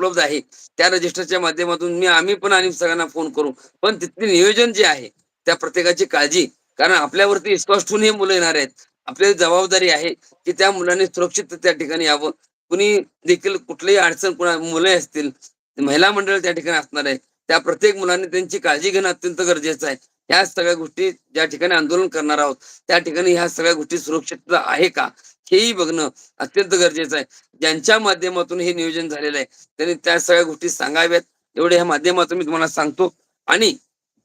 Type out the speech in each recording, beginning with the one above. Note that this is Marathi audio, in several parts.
उपलब्ध आहे. त्या रजिस्टरच्या माध्यमातून मी आम्ही पण आणि सगळ्यांना फोन करू. पण तिथले नियोजन जे आहे त्या प्रत्येकाची काळजी. कारण आपल्यावरती विश्वास ठेवून हे मुलं येणार आहेत. आपली जबाबदारी आहे की त्या मुलांनी सुरक्षित त्या ठिकाणी यावं. कुणी देखील कुठलीही अडचण कुणा मुले असतील महिला मंडळ त्या ठिकाणी असणार आहे. त्या प्रत्येक मुलांनी त्यांची काळजी घेणं अत्यंत गरजेचं आहे. ह्या सगळ्या गोष्टी ज्या ठिकाणी आंदोलन करणार आहोत त्या ठिकाणी ह्या सगळ्या गोष्टी सुरक्षित आहे का? हेही बघणं अत्यंत गरजेचं आहे. ज्यांच्या माध्यमातून हे नियोजन झालेलं आहे त्यांनी त्या सगळ्या गोष्टी सांगाव्यात. एवढे ह्या माध्यमातून मी तुम्हाला सांगतो. आणि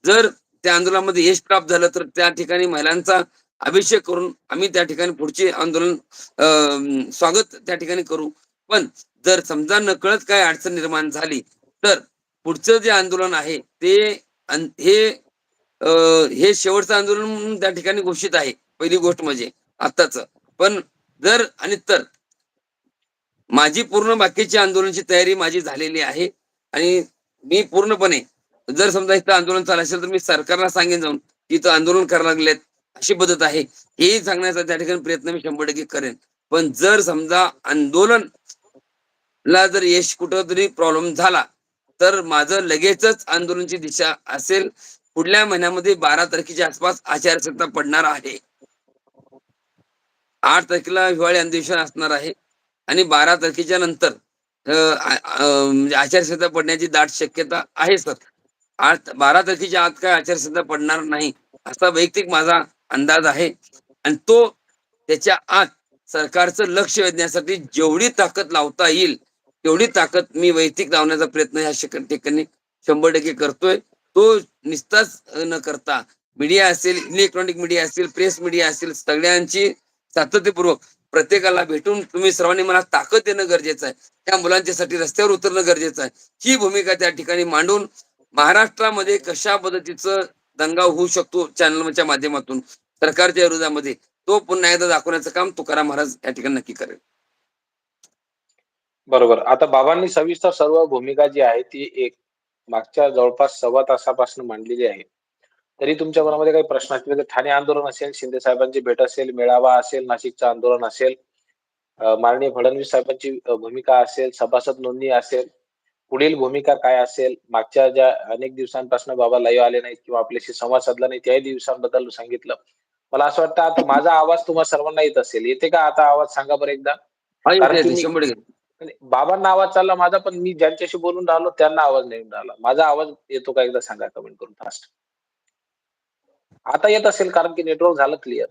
जर त्या आंदोलनामध्ये यश प्राप्त झालं तर त्या ठिकाणी महिलांचा अभिषेक करून आम्ही त्या ठिकाणी पुढचे आंदोलन स्वागत त्या ठिकाणी करू. पण जर समजा नकळत काय अडचण निर्माण झाली तर पुढचं जे आंदोलन आहे ते हे हे शेवटचं आंदोलन म्हणून त्या ठिकाणी घोषित आहे. पहिली गोष्ट म्हणजे आताच पण जर आणि तर. माझी पूर्ण बाकीची आंदोलनाची तयारी माझी झालेली आहे आणि मी पूर्णपणे जर समजा इथं आंदोलन चालू असेल तर मी सरकारला सांगेन जाऊन की इथं आंदोलन करायला लागलेत अशी पद्धत आहे. हेही सांगण्याचा त्या ठिकाणी प्रयत्न मी शंभर टक्के करेन. पण जर समजा आंदोलन ला जर यश कुठं तरी प्रॉब्लेम झाला तर माझं लगेचच आंदोलनाची दिशा असेल. पुढल्या महिन्यामध्ये बारा तारखेच्या आसपास आचारसंहिता पडणार आहे. आठ तारखेला हिवाळी अधिवेशन असणार आहे आणि बारा तारखेच्या नंतर म्हणजे आचारसंहिता पडण्याची दाट शक्यता आहे सर. आठ बारा तारखेच्या आत काय आचारसंहिता पडणार नाही असा वैयक्तिक माझा अंदाज आहे. आणि तो त्याच्या आत सरकारचं लक्ष वेधण्यासाठी जेवढी ताकद लावता येईल तेवढी ताकद मी वैयक्तिक लावण्याचा प्रयत्न ह्या ठिकाणी शंभर टक्के करतोय. तो निस्ताच न करता मीडिया असेल इलेक्ट्रॉनिक मीडिया असेल प्रेस मीडिया असेल सगळ्यांची सातत्यपूर्वक प्रत्येकाला भेटून तुम्ही सर्वांनी मला ताकद देणं गरजेचं आहे. त्या मुलांच्यासाठी रस्त्यावर उतरणं गरजेचं आहे. ही भूमिका त्या ठिकाणी मांडून महाराष्ट्रामध्ये कशा पद्धतीचं दंगा होऊ शकतो चॅनलच्या माध्यमातून सरकारच्या विरोधामध्ये तो पुन्हा एकदा दाखवण्याचं काम तुकाराम महाराज या ठिकाणी नक्की करेल. बरोबर. आता बाबांनी सविस्तर सर्व भूमिका जी आहे ती एक मागच्या जवळपास सव्वा तासापासून मांडलेली आहे. तरी तुमच्या मनामध्ये काही प्रश्न असतील तर ठाणे आंदोलन असेल शिंदे साहेबांची भेट असेल मेळावा असेल नाशिकचं आंदोलन असेल माननीय फडणवीस साहेबांची भूमिका असेल सभासद नोंदणी असेल पुढील भूमिका काय असेल? मागच्या ज्या अनेक दिवसांपासून बाबा लाईव्ह आले नाहीत किंवा आपल्याशी संवाद साधला नाही त्याही दिवसांबद्दल सांगितलं. मला असं वाटतं आता माझा आवाज तुम्हाला सर्वांना येत असेल. येते का आता आवाज? सांगा बरं एकदा. बाबांना आवाज चालला माझा पण मी ज्यांच्याशी बोलून राहिलो त्यांना आवाज नाही राहिला. माझा आवाज येतो का एकदा सांगा कमेंट करून फास्ट आता येत असेल कारण की नेटवर्क झालं क्लिअर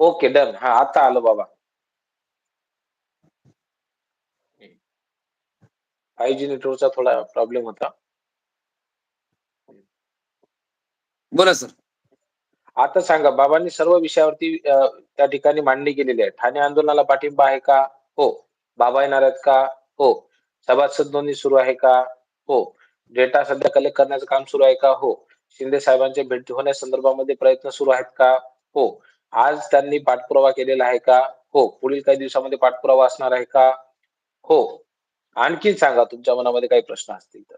ओके डन हा आता आलं बाबा. फाईव्ह जी नेटवर्कचा थोडा प्रॉब्लेम होता. बोला सर आता सांगा बाबांनी सर्व विषयावरती त्या ठिकाणी मांडणी केलेली आहे. ठाणे आंदोलनाला पाठिंबा आहे का? हो. बाबा येणार आहेत का? हो. सभासद नोंदणी सुरू आहे का? हो. डेटा सध्या कलेक्ट करण्याचं काम सुरू आहे का? हो. शिंदे साहेबांच्या भेटी होण्यासंदर्भामध्ये प्रयत्न सुरू आहेत का? हो. आज त्यांनी पाठपुरावा केलेला आहे का? हो. पुढील काही दिवसामध्ये पाठपुरावा असणार आहे का? हो. आणखी सांगा तुमच्या मनामध्ये काही प्रश्न असतील तर.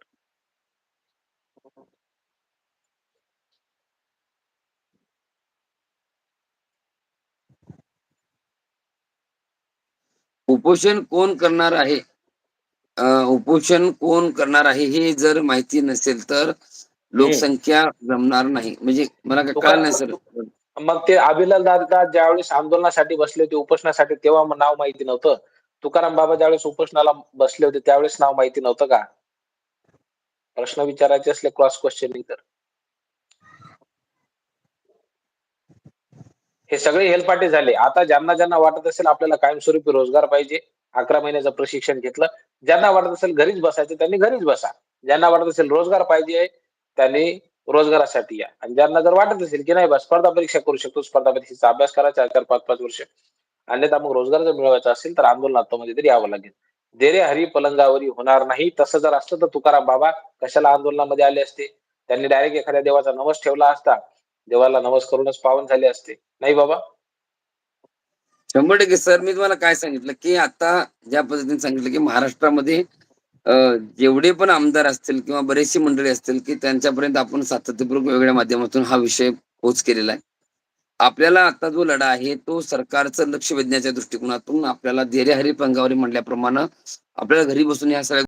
उपोषण कोण करणार आहे? उपोषण कोण करणार आहे हे जर माहिती नसेल तर लोकसंख्या जमणार नाही. म्हणजे मला काय कळलं नाही सर. मग ते अभिलाल दादा ज्यावेळेस आंदोलनासाठी बसले होते उपोषणासाठी तेव्हा नाव माहिती नव्हतं. तुकाराम बाबा ज्यावेळेस उपोषणाला बसले होते त्यावेळेस नाव माहिती नव्हतं का? प्रश्न विचारायचे असले क्रॉस क्वेश्चनिंग तर. हे सगळे हेलपाटे झाले. आता ज्यांना ज्यांना वाटत असेल आपल्याला कायमस्वरूपी रोजगार पाहिजे अकरा महिन्याचं प्रशिक्षण घेतलं. ज्यांना वाटत असेल घरीच बसायचं त्यांनी घरीच बसा. ज्यांना वाटत असेल रोजगार पाहिजे त्यांनी रोजगारासाठी या. आणि ज्यांना जर वाटत असेल की नाही बा स्पर्धा परीक्षा करू शकतो स्पर्धा परीक्षेचा अभ्यास करायचा चार चार पाच पाच वर्ष. अन्यथा मग रोजगार जर मिळवायचा असेल तर आंदोलनामध्ये तरी यावं लागेल. देरे हरी पलंगावरी होणार नाही तसं जर असतं तर तुकाराम बाबा कशाला आंदोलनामध्ये आले असते? त्यांनी डायरेक्ट एखाद्या देवाचा नवस ठेवला असता. देवाला नवस करूनच पावन झाले असते. नाही बाबा? शंभर टक्के. सर मी तुम्हाला काय सांगितलं की आता ज्या पद्धतीने सांगितलं की महाराष्ट्रामध्ये जेवढे पण आमदार असतील किंवा बरेचशी मंडळी असतील की त्यांच्यापर्यंत आपण सातत्यपूर्वक वेगवेगळ्या माध्यमातून हा विषय पोच केलेला आहे. आपल्याला आता जो लढा आहे तो सरकारचं लक्ष वेधण्याच्या दृष्टिकोनातून आपल्याला धैर्यहरी पंगावरी म्हटल्याप्रमाणे आपल्याला घरी बसून या सगळ्या